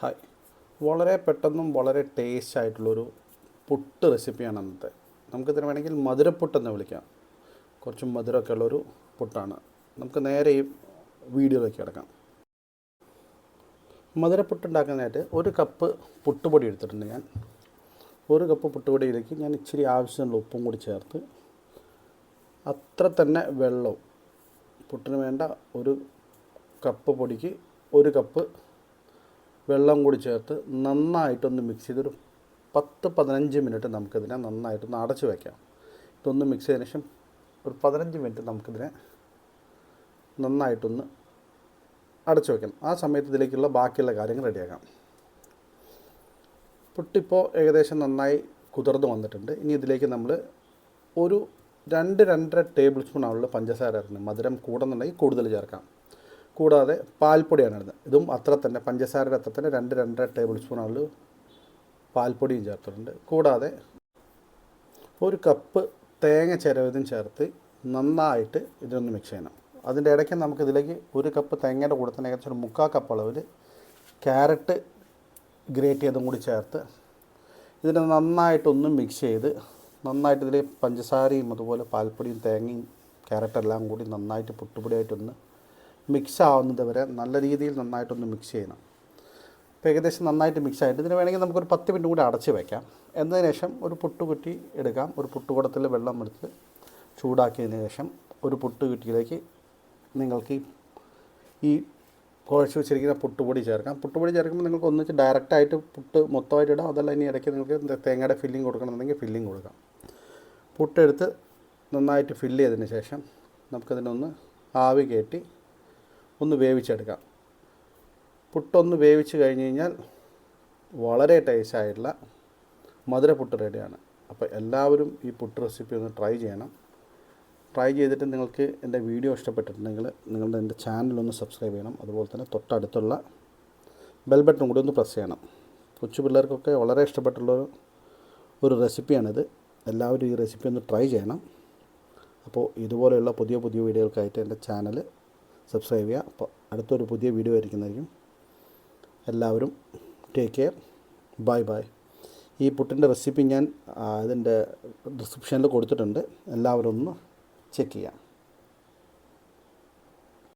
Hi. വളരെ പെട്ടെന്നും വളരെ taste ആയിട്ടുള്ളൊരു പുട്ട് റെസിപ്പിയാണ് അന്നത്തെ. നമുക്കിതിന് വേണമെങ്കിൽ മധുരപ്പുട്ടെന്ന് വിളിക്കാം. കുറച്ച് മധുരമൊക്കെ ഉള്ളൊരു പുട്ടാണ്. നമുക്ക് നേരെ ഈ വീഡിയോയിലേക്ക് കിടക്കാം. മധുരപ്പുട്ട് ഉണ്ടാക്കാനായിട്ട് ഒരു കപ്പ് പുട്ടുപൊടി എടുത്തിട്ടുണ്ട് ഞാൻ. ഒരു കപ്പ് പുട്ടുപൊടിയിലേക്ക് ഞാൻ ഇച്ചിരി ആവശ്യമുള്ള ഉപ്പും കൂടി ചേർത്ത് അത്ര തന്നെ വെള്ളവും. പുട്ടിന് വേണ്ട ഒരു കപ്പ് പൊടിക്ക് ഒരു കപ്പ് വെള്ളം കൂടി ചേർത്ത് നന്നായിട്ടൊന്ന് മിക്സ് ചെയ്തൊരു പത്ത് പതിനഞ്ച് മിനിറ്റ് നമുക്കിതിനെ നന്നായിട്ടൊന്ന് അടച്ചു വയ്ക്കാം ഇതൊന്ന് മിക്സ് ചെയ്തതിന് ശേഷം ഒരു പതിനഞ്ച് മിനിറ്റ് നമുക്കിതിനെ നന്നായിട്ടൊന്ന് അടച്ചു വയ്ക്കണം ആ സമയത്ത് ഇതിലേക്കുള്ള ബാക്കിയുള്ള കാര്യങ്ങൾ റെഡിയാക്കാം. പുട്ടിപ്പോൾ ഏകദേശം നന്നായി കുതിർന്ന് വന്നിട്ടുണ്ട്. ഇനി ഇതിലേക്ക് നമ്മൾ ഒരു രണ്ട് രണ്ടര ടേബിൾ സ്പൂൺ ആണുള്ള പഞ്ചസാര ഇറങ്ങുന്നത് മധുരം കൂടുന്നുണ്ടെങ്കിൽ കൂടുതൽ ചേർക്കാം. കൂടാതെ പാൽപ്പൊടിയാണ് ഇടുന്നത് ഇതും അത്ര തന്നെ പഞ്ചസാരയുടെ അത്ര തന്നെ രണ്ട് രണ്ടര ടേബിൾ സ്പൂൺ ആണുള്ള പാൽപ്പൊടിയും ചേർത്തിട്ടുണ്ട്. കൂടാതെ ഒരു കപ്പ് തേങ്ങ ചിരവതും ചേർത്ത് നന്നായിട്ട് ഇതിനൊന്ന് മിക്സ് ചെയ്യണം. അതിന്റെ ഇടയ്ക്ക് നമുക്ക് ഇതിലേക്ക് ഒരു കപ്പ് തേങ്ങയുടെ കൂടെ തന്നെ ഏകദേശം ഒരു മുക്കാൽ കപ്പ് അളവിൽ ക്യാരറ്റ് ഗ്രേറ്റ് ചെയ്തും കൂടി ചേർത്ത് ഇതിനെ നന്നായിട്ടൊന്ന് മിക്സ് ചെയ്ത് നന്നായിട്ട് ഇതിൽ പഞ്ചസാരയും അതുപോലെ പാൽപ്പൊടിയും തേങ്ങയും ക്യാരറ്റെല്ലാം കൂടി നന്നായിട്ട് പുട്ടുപൊടിയായിട്ടൊന്ന് മിക്സ് ആവുന്നത് വരെ നല്ല രീതിയിൽ നന്നായിട്ടൊന്ന് മിക്സ് ചെയ്യണം. അപ്പോൾ ഏകദേശം നന്നായിട്ട് മിക്സ് ആയിട്ട് ഇതിന് വേണമെങ്കിൽ നമുക്കൊരു പത്ത് മിനിറ്റ് കൂടി അടച്ച് വയ്ക്കാം എന്നതിന് ശേഷം ഒരു പുട്ട് കുറ്റി എടുക്കാം. ഒരു പുട്ടുകുടത്തിൽ വെള്ളം എടുത്ത് ചൂടാക്കിയതിന് ശേഷം ഒരു പുട്ട് കുറ്റിയിലേക്ക് നിങ്ങൾക്ക് ഈ- കുഴച്ച് വെച്ചിരിക്കുന്ന പുട്ടുപൊടി ചേർക്കാം. പുട്ടുപൊടി ചേർക്കുമ്പോൾ നിങ്ങൾക്ക് ഒന്നിച്ച് ഡയറക്റ്റായിട്ട് പുട്ട് മൊത്തമായിട്ട് ഇടാം. അതല്ല ഇനി ഇടയ്ക്ക് നിങ്ങൾക്ക് തേങ്ങയുടെ ഫില്ലിംഗ് കൊടുക്കണമെന്നുണ്ടെങ്കിൽ ഫില്ലിംഗ് കൊടുക്കാം. പുട്ടെടുത്ത് നന്നായിട്ട് ഫില്ല് ചെയ്തതിന് ശേഷം നമുക്കതിനൊന്ന് ആവി കയറ്റി ഒന്ന് വേവിച്ചെടുക്കാം. പുട്ടൊന്ന് വേവിച്ച് കഴിഞ്ഞ് കഴിഞ്ഞാൽ വളരെ ടേസ്റ്റായിട്ടുള്ള മധുര പുട്ട് റെഡിയാണ് അപ്പോൾ എല്ലാവരും ഈ പുട്ട് റെസിപ്പി ഒന്ന് ട്രൈ ചെയ്യണം. ട്രൈ ചെയ്തിട്ട് നിങ്ങൾക്ക് എന്റെ വീഡിയോ ഇഷ്ടപ്പെട്ടിട്ടുണ്ടെങ്കിൽ നിങ്ങളുടെ എന്റെ ചാനലൊന്ന് സബ്സ്ക്രൈബ് ചെയ്യണം. അതുപോലെ തന്നെ തൊട്ടടുത്തുള്ള ബെൽ ബട്ടൺ കൂടി ഒന്ന് പ്രസ് ചെയ്യണം. കൊച്ചു പിള്ളേർക്കൊക്കെ വളരെ ഇഷ്ടപ്പെട്ടുള്ള ഒരു റെസിപ്പിയാണിത് എല്ലാവരും ഈ റെസിപ്പി ഒന്ന് ട്രൈ ചെയ്യണം. അപ്പോൾ ഇതുപോലെയുള്ള പുതിയ പുതിയ വീഡിയോകൾക്കായിട്ട് എന്റെ ചാനൽ സബ്സ്ക്രൈബ് ചെയ്യുക. അപ്പോൾ അടുത്തൊരു പുതിയ വീഡിയോ ആയിരിക്കുന്നതായിരിക്കും. എല്ലാവരും ടേക്ക് കെയർ ബൈ ബൈ ഈ പുട്ടിന്റെ റെസിപ്പി ഞാൻ ഇതിന്റെ ഡിസ്ക്രിപ്ഷനിൽ കൊടുത്തിട്ടുണ്ട്. എല്ലാവരും ഒന്ന് ചെക്ക് ചെയ്യാം